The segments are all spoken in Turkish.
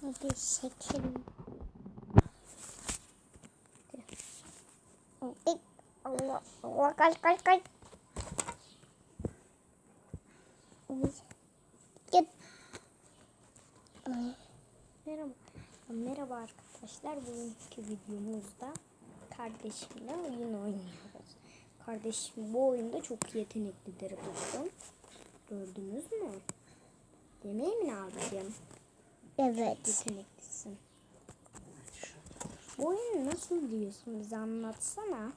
Hadi. Hadi. Allah Allah kaç kaç kaç. Git. Merhaba. Merhaba arkadaşlar. Bugünkü videomuzda kardeşimle oyun oynuyoruz. Kardeşim bu oyunda çok yeteneklidir dostum. Gördünüz mü? Demeyeyim mi abicim? Evet. Yeteneklisin. Bu oyunu nasıl diyorsun? Bize anlatsana.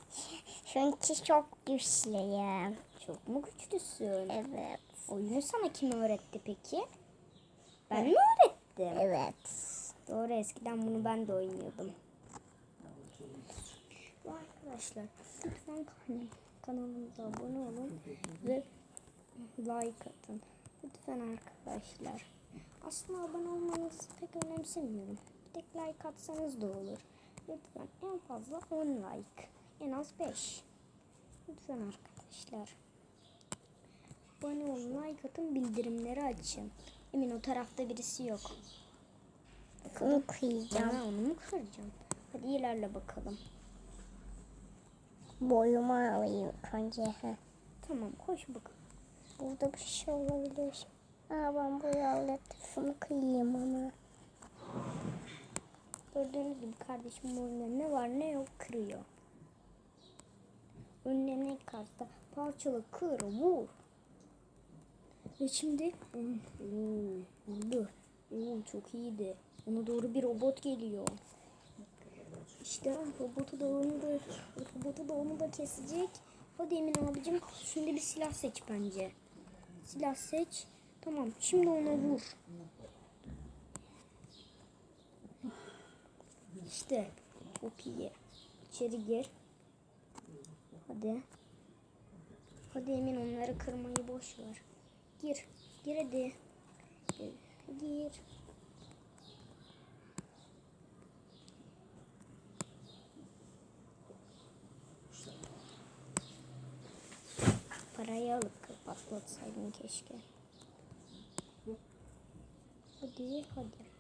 Çünkü çok güçlüyüm. Çok mu güçlüsün? Evet. Oyunu sana kim öğretti peki? Ben mi öğrettim? Evet. Doğru eskiden bunu ben de oynuyordum. Arkadaşlar lütfen kan- kanalımıza abone olun ve like atın. Lütfen arkadaşlar. Aslında abone olmanızı pek önemsemiyorum. Bir tek like atsanız da olur. Lütfen en fazla 10 like. En az 5. Lütfen arkadaşlar. Abone olun, like atın, bildirimleri açın. Emin o tarafta birisi yok. Bunu kıyacağım. Ya onu mu kıracağım? Hadi ilerle bakalım. Boyuma alayım önce. Tamam koş bakalım. Burada bir şey olabilir. Aa ben alettim. Şunu kıyayım ama. Gördüğünüz gibi kardeşim oyunda ne var ne yok kırıyor. Önüne ne kalsa parçalı kır vur. Ve şimdi Oo, vurdu. Oo, çok iyiydi. Ona doğru bir robot geliyor. İşte robotu da onu da robotu da onu da kesecek. Hadi Emin abicim şimdi bir silah seç bence. Silah seç. Tamam şimdi ona vur. İşte çok iyi. İçeri gir. Hadi. Hadi Emin onları kırmayı boş ver. Gir. Gir hadi. Gir. Gir. Parayı alıp patlatsaydın keşke. Hadi hadi.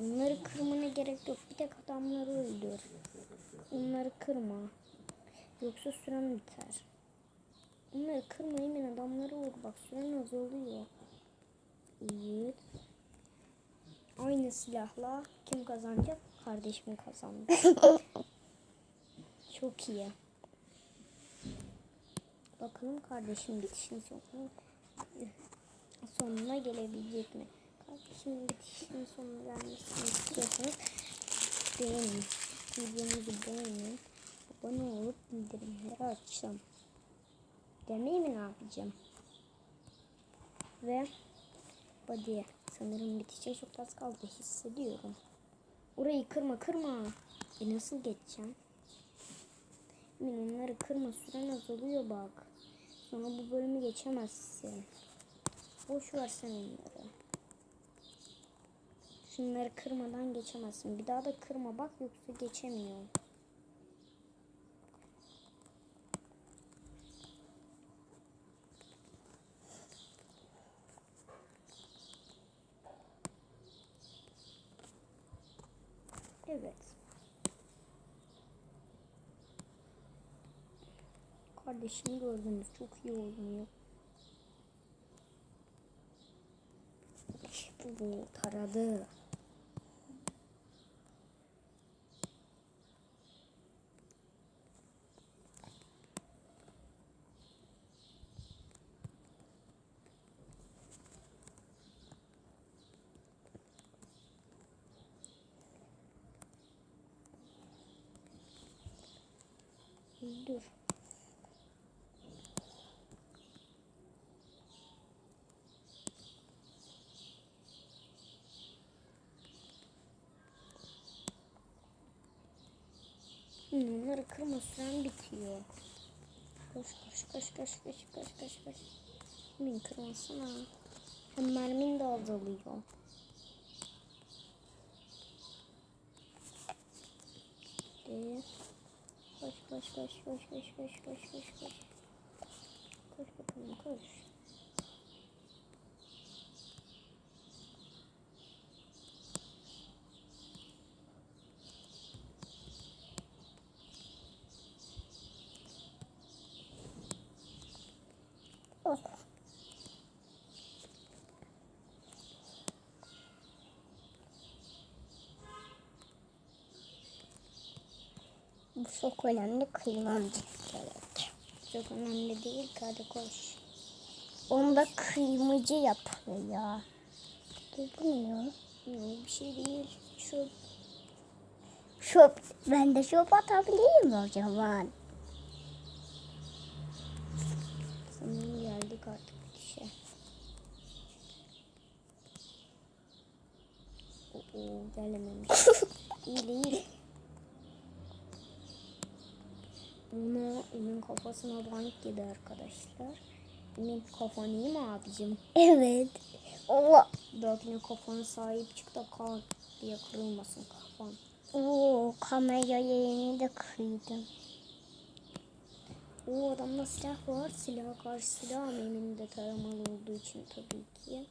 Onları kırmana gerek yok. Bir tek adamları öldür. Onları kırma. Yoksa süren biter. Onları kırma emin adamları vur. Bak süren azalıyor. Evet. Aynı silahla kim kazanacak? Kardeşim kazandı. Çok iyi. Bakalım kardeşim bitişin sonuna, sonuna gelebilecek mi? Kardeşim bitişin sonuna gelmesini istiyorsanız beğenin. Videomuzu beğenin. Abone olup bildirimleri açın. Demeyi mi ne yapacağım? Ve body sanırım bitecek çok az kaldı hissediyorum. Orayı kırma kırma. E nasıl geçeceğim? Emin onları kırma süren azalıyor bak. Sonra bu bölümü geçemezsin. Boş ver sen onları. Şunları kırmadan geçemezsin. Bir daha da kırma bak yoksa geçemiyor. Evet. Kardeşimi gördünüz. Çok iyi oynuyor. İşte bu taradı. Dur. Hmm, Onları kırma süren bitiyor. Koş koş koş koş koş koş koş koş. Min kırmasana. Hem mermin de azalıyor. Hadi. Koş koş koş koş koş koş koş koş koş. Koş bakalım koş. Bu çok önemli kıymam gerek. Çok önemli değil ki hadi koş. Onu da kıymacı yapıyor ya. Ya? Yok bir şey değil. Şu Şop, ben de şop atabilirim o zaman. sanırım geldik artık bitişe. Oo, gelememiş. iyi değil. Bunu Emin kafasına bank yedi arkadaşlar. Emin kafan iyi mi abicim? Evet. Allah. Dağıtına kafana sahip çık da kalk diye kırılmasın kafan. Oo, kamera yerini de kırdım. O adamda silah var. Silah karşı silah Emin'in de taramalı olduğu için tabii ki.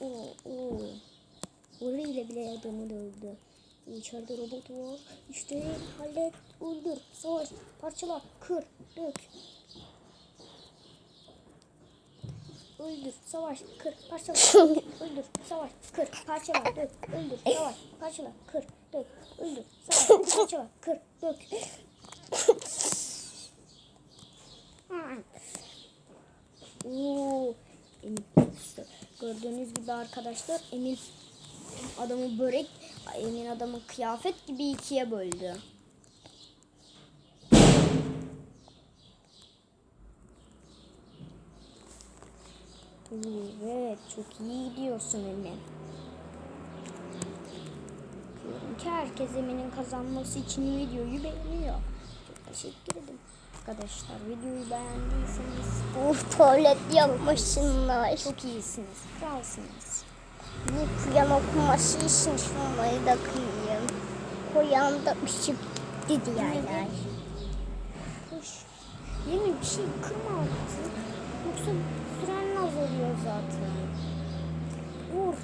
Oo, oo. Orayla bile adamı dövdü. İçeride robot var. İşte hallet, öldür, savaş, parçala, kır, dök. Öldür, savaş, kır, parçala, dök, öldür, savaş, kır, parçala, dök, öldür, savaş, parçala, kır, dök, öldür, savaş, parçala, kır, dök. Oo, gördüğünüz gibi arkadaşlar Emin adamı börek Emin adamı kıyafet gibi ikiye böldü. Evet çok iyi gidiyorsun Emin. Bakıyorum ki herkes Emin'in kazanması için videoyu beğeniyor. Çok teşekkür ederim. Arkadaşlar videoyu beğendiyseniz Bu tuvalet yapmışsınlar. çok iyisiniz. Kralsınız. Bu kuyan okuması için şunları da kıyayım. Kuyan da ışık dedi yerler. Yemin bir şey kırma artık. Yoksa süren azalıyor zaten. Vur.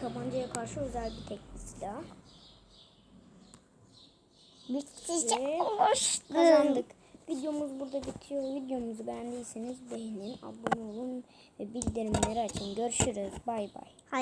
Tabancaya karşı özel bir teknik silah. Bitecek olmuştu. Kazandık. Videomuz burada bitiyor. Videomuzu beğendiyseniz beğenin, abone olun ve bildirimleri açın. Görüşürüz. Bay bay.